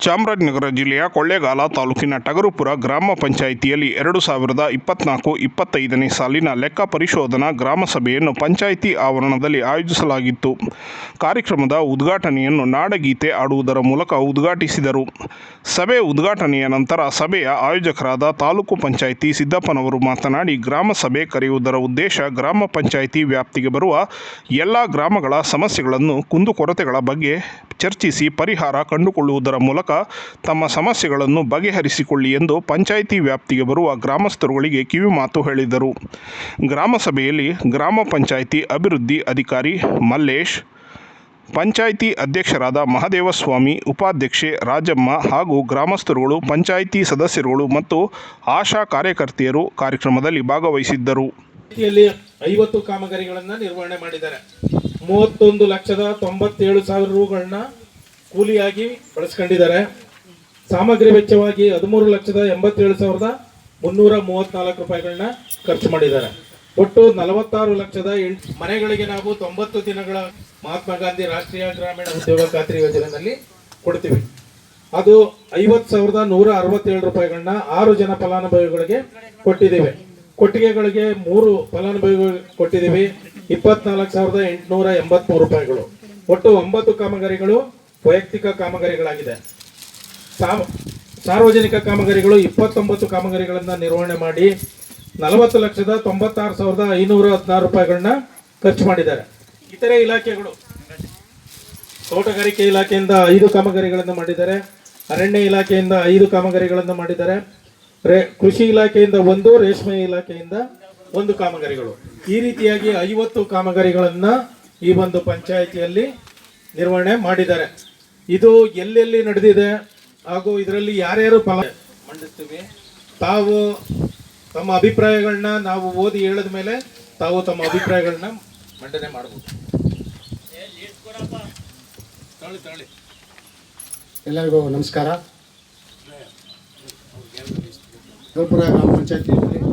ಚಾಮರಾಜನಗರ ಜಿಲ್ಲೆಯ ಕೊಳ್ಳೇಗಾಲ ತಾಲೂಕಿನ ಟಗರುಪುರ ಗ್ರಾಮ ಪಂಚಾಯಿತಿಯಲ್ಲಿ ಎರಡು ಸಾವಿರದ ಇಪ್ಪತ್ನಾಲ್ಕು ಇಪ್ಪತ್ತೈದನೇ ಸಾಲಿನ ಲೆಕ್ಕ ಪರಿಶೋಧನಾ ಗ್ರಾಮ ಸಭೆಯನ್ನು ಪಂಚಾಯಿತಿ ಆವರಣದಲ್ಲಿ ಆಯೋಜಿಸಲಾಗಿತ್ತು. ಕಾರ್ಯಕ್ರಮದ ಉದ್ಘಾಟನೆಯನ್ನು ನಾಡಗೀತೆ ಆಡುವುದರ ಮೂಲಕ ಉದ್ಘಾಟಿಸಿದರು. ಸಭೆ ಉದ್ಘಾಟನೆಯ ನಂತರ ಸಭೆಯ ಆಯೋಜಕರಾದ ತಾಲೂಕು ಪಂಚಾಯಿತಿ ಸಿದ್ದಪ್ಪನವರು ಮಾತನಾಡಿ, ಗ್ರಾಮ ಸಭೆ ಕರೆಯುವುದರ ಉದ್ದೇಶ ಗ್ರಾಮ ಪಂಚಾಯಿತಿ ವ್ಯಾಪ್ತಿಗೆ ಬರುವ ಎಲ್ಲ ಗ್ರಾಮಗಳ ಸಮಸ್ಯೆಗಳನ್ನು ಕುಂದುಕೊರತೆಗಳ ಬಗ್ಗೆ ಚರ್ಚಿಸಿ ಪರಿಹಾರ ಕಂಡುಕೊಳ್ಳುವುದರ ಮೂಲಕ ತಮ್ಮ ಸಮಸ್ಯೆಗಳನ್ನು ಬಗೆಹರಿಸಿಕೊಳ್ಳಿ ಎಂದು ಪಂಚಾಯಿತಿ ವ್ಯಾಪ್ತಿಗೆ ಬರುವ ಗ್ರಾಮಸ್ಥರುಗಳಿಗೆ ಕಿವಿಮಾತು ಹೇಳಿದರು. ಗ್ರಾಮಸಭೆಯಲ್ಲಿ ಗ್ರಾಮ ಪಂಚಾಯಿತಿ ಅಭಿವೃದ್ಧಿ ಅಧಿಕಾರಿ ಮಲ್ಲೇಶ್, ಪಂಚಾಯಿತಿ ಅಧ್ಯಕ್ಷರಾದ ಮಹದೇವಸ್ವಾಮಿ, ಉಪಾಧ್ಯಕ್ಷೆ ರಾಜಮ್ಮ ಹಾಗೂ ಗ್ರಾಮಸ್ಥರುಗಳು, ಪಂಚಾಯಿತಿ ಸದಸ್ಯರುಗಳು ಮತ್ತು ಆಶಾ ಕಾರ್ಯಕರ್ತೆಯರು ಕಾರ್ಯಕ್ರಮದಲ್ಲಿ ಭಾಗವಹಿಸಿದ್ದರು. ಐವತ್ತು ಕಾಮಗಾರಿಗಳನ್ನು ನಿರ್ವಹಣೆ ಮಾಡಿದ್ದಾರೆ. ಮೂವತ್ತೊಂದು ಲಕ್ಷದ ತೊಂಬತ್ತೇಳು ಸಾವಿರ ರೂಗಳನ್ನ ಕೂಲಿಯಾಗಿ ಬಳಸ್ಕೊಂಡಿದ್ದಾರೆ. ಸಾಮಗ್ರಿ ವೆಚ್ಚವಾಗಿ ಹದಿಮೂರು ಲಕ್ಷದ ಎಂಬತ್ತೇಳು ಸಾವಿರದ ಮುನ್ನೂರ ಮೂವತ್ನಾಲ್ಕು ರೂಪಾಯಿಗಳನ್ನ ಖರ್ಚು ಮಾಡಿದ್ದಾರೆ. ಒಟ್ಟು ನಲವತ್ತಾರು ಲಕ್ಷದ ಎಂಟು ಮನೆಗಳಿಗೆ ನಾವು ತೊಂಬತ್ತು ದಿನಗಳ ಮಹಾತ್ಮ ಗಾಂಧಿ ರಾಷ್ಟ್ರೀಯ ಗ್ರಾಮೀಣ ಉದ್ಯೋಗ ಖಾತ್ರಿ ಯೋಜನೆಯಲ್ಲಿ ಕೊಡ್ತೀವಿ. ಅದು ಐವತ್ತು ಸಾವಿರದ ನೂರ ಅರವತ್ತೇಳು ರೂಪಾಯಿಗಳನ್ನ ಆರು ಜನ ಫಲಾನುಭವಿಗಳಿಗೆ ಕೊಟ್ಟಿದ್ದೀವಿ. ಕೊಟ್ಟಿಗೆಗಳಿಗೆ ಮೂರು ಫಲಾನುಭವಿಗಳು ಕೊಟ್ಟಿದ್ದೀವಿ. ಇಪ್ಪತ್ನಾಲ್ಕು ಸಾವಿರದ ಎಂಟುನೂರ ಎಂಬತ್ಮೂರು ರೂಪಾಯಿಗಳು. ಒಟ್ಟು ಒಂಬತ್ತು ಕಾಮಗಾರಿಗಳು ವೈಯಕ್ತಿಕ ಕಾಮಗಾರಿಗಳಾಗಿದೆ. ಸಾರ್ವಜನಿಕ ಕಾಮಗಾರಿಗಳು ಇಪ್ಪತ್ತೊಂಬತ್ತು ಕಾಮಗಾರಿಗಳನ್ನು ನಿರ್ವಹಣೆ ಮಾಡಿ ನಲವತ್ತು ಲಕ್ಷದ ತೊಂಬತ್ತಾರು ಸಾವಿರದ ಐನೂರ ಹದಿನಾರು ರೂಪಾಯಿಗಳನ್ನ ಖರ್ಚು ಮಾಡಿದ್ದಾರೆ. ಇತರೆ ಇಲಾಖೆಗಳು. ತೋಟಗಾರಿಕೆ ಇಲಾಖೆಯಿಂದ ಐದು ಕಾಮಗಾರಿಗಳನ್ನು ಮಾಡಿದ್ದಾರೆ. ಅರಣ್ಯ ಇಲಾಖೆಯಿಂದ ಐದು ಕಾಮಗಾರಿಗಳನ್ನು ಮಾಡಿದ್ದಾರೆ. ರೇ, ಕೃಷಿ ಇಲಾಖೆಯಿಂದ ಒಂದು, ರೇಷ್ಮೆ ಇಲಾಖೆಯಿಂದ ಒಂದು ಕಾಮಗಾರಿಗಳು. ಈ ರೀತಿಯಾಗಿ ಐವತ್ತು ಕಾಮಗಾರಿಗಳನ್ನ ಈ ಒಂದು ಪಂಚಾಯಿತಿಯಲ್ಲಿ ನಿರ್ವಹಣೆ ಮಾಡಿದ್ದಾರೆ. ಇದು ಎಲ್ಲೆಲ್ಲಿ ನಡೆದಿದೆ? ಹಾಗೂ ಇದರಲ್ಲಿ ಯಾರ್ಯಾರು ಫಲ ಮಂಡಿಸ್ತೀವಿ. ತಾವು ತಮ್ಮ ಅಭಿಪ್ರಾಯಗಳನ್ನ ನಾವು ಓದಿ ಹೇಳಿದ ಮೇಲೆ ತಾವು ತಮ್ಮ ಅಭಿಪ್ರಾಯಗಳನ್ನ ಮಂಡನೆ ಮಾಡಬಹುದು. ಎಲ್ಲರಿಗೂ ನಮಸ್ಕಾರ. ಗೋಪುರ ಗ್ರಾಮ ಪಂಚಾಯತಿಯಲ್ಲಿ